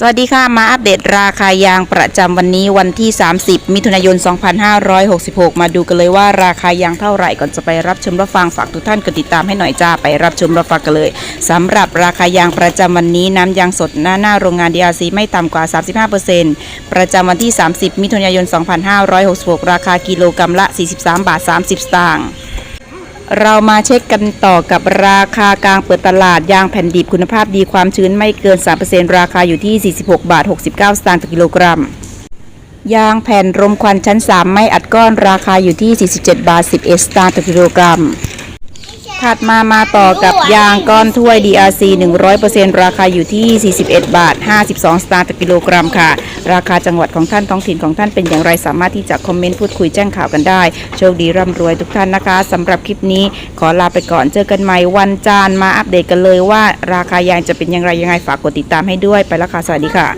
สวัสดีค่ะ มาอัปเดตราคายางประจำวันนี้วันที่ 30 มิถุนายน 2566 มาดูกันเลยว่าราคายางเท่าไหร่ก่อนจะไปรับชมรับฟังฝากทุกท่านกดติดตามให้หน่อยจ้าไปรับชมรับฟังกันเลยสำหรับราคายางประจำวันนี้น้ำยางสดหน้าหน้าโรงงาน DRC ไม่ต่ำกว่า 35%ประจำวันที่ 30 มิถุนายน 2566 ราคากิโลกรัมละ 43 บาท 30 สตางค์ เรามาเช็คกันต่อกับราคากลางเปิดตลาดยางแผ่นดิบคุณภาพดีความชื้นไม่เกิน 3%ราคาอยู่ที่ 46 บาท 69 สตางค์ต่อกิโลกรัม ยางแผ่นรมควันชั้น 3 ไม่อัดก้อนราคาอยู่ที่ 47 บาท 11 สตางค์ต่อกิโลกรัม ถัดมามาต่อกับยางก้อนถ้วย DRC 100%ราคาอยู่ที่ 41 บาท 52 สตางค์ต่อกิโลกรัมค่ะ ราคาจังหวัดของท่านท้องถิ่นของท่านเป็นอย่างไรสามารถที่จะคอมเมนต์พูดคุยแจ้งข่าวกันได้ โชคดีร่ำรวยทุกท่านนะคะสำหรับคลิปนี้ขอลาไปก่อนเจอกันใหม่วันจันทร์มาอัปเดตกันเลยว่า ราคายางจะเป็นอย่างไรยังไงฝากกดติดตามให้ด้วยไปแล้วค่ะสวัสดีค่ะ